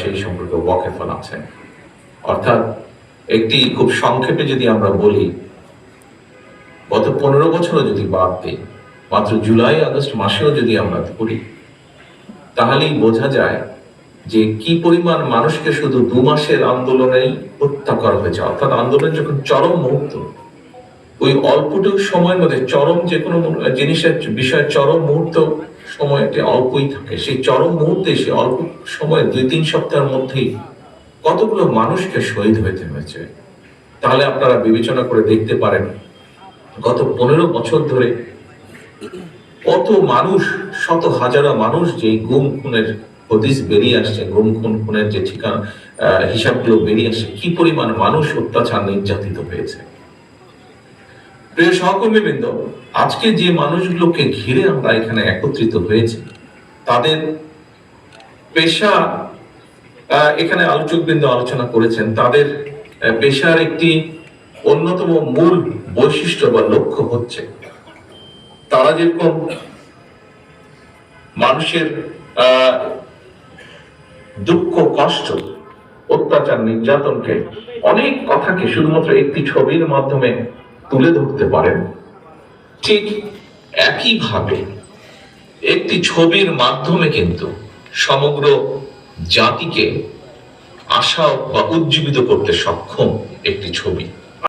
সেই সম্পর্কে ওয়াকেফল আছেন অর্থাৎ একটি খুব সংক্ষেপে যদি আমরা বলি, গত পনেরো বছরও যদি বাদ দিই, মাত্র জুলাই, আগস্ট মাসেও যদি আমরা করি তাহলেই বোঝা যায় যে কি পরিমাণ মানুষকে শুধু দু মাসের আন্দোলনেই হত্যা করা হয়েছে। অর্থাৎ আন্দোলন যখন চরম মুহূর্ত, ওই অল্পটুকু সময়ের মধ্যে চরম যে কোনো জিনিসের বিষয়ে চরম মুহূর্ত সময়টি অল্পই থাকে। সেই চরম মুহূর্তে সে অল্প সময় দুই, তিন সপ্তাহের মধ্যেই কতগুলো মানুষকে শহীদ হইতে হয়েছে? তাহলে আপনারা বিবেচনা করে দেখতে পারেন, গত পনেরো বছর ধরে কত মানুষ, শত হাজারো মানুষ যে গুম খুনের হদিস বেরিয়ে আসছে, গুম খুন, খুনের যে ঠিকানা হিসাবগুলো বেরিয়ে আসছে, কি পরিমাণ মানুষ অত্যাচার নির্যাতিত হয়েছে? প্রিয় সহকর্মীবৃন্দ, আজকে যে মানুষগুলোকে ঘিরে আমরা এখানে একত্রিত হয়েছি, তাদের পেশা এখানে আলোচকবৃন্দ আলোচনা করেছেন, তাদের পেশার একটি অন্যতম মূল বৈশিষ্ট্য বা লক্ষ্য হচ্ছে তারা যেরকম মানুষের দুঃখ, কষ্ট, অত্যাচার, নির্যাতনকে অনেক কথাকে শুধুমাত্র একটি ছবির মাধ্যমে তুলে ধরতে পারেন। ঠিক একইভাবে একটি ছবির মাধ্যমে কিন্তু সমগ্র জাতিকে আশা বা উজ্জীবিত করতে সক্ষম একটি ছবি।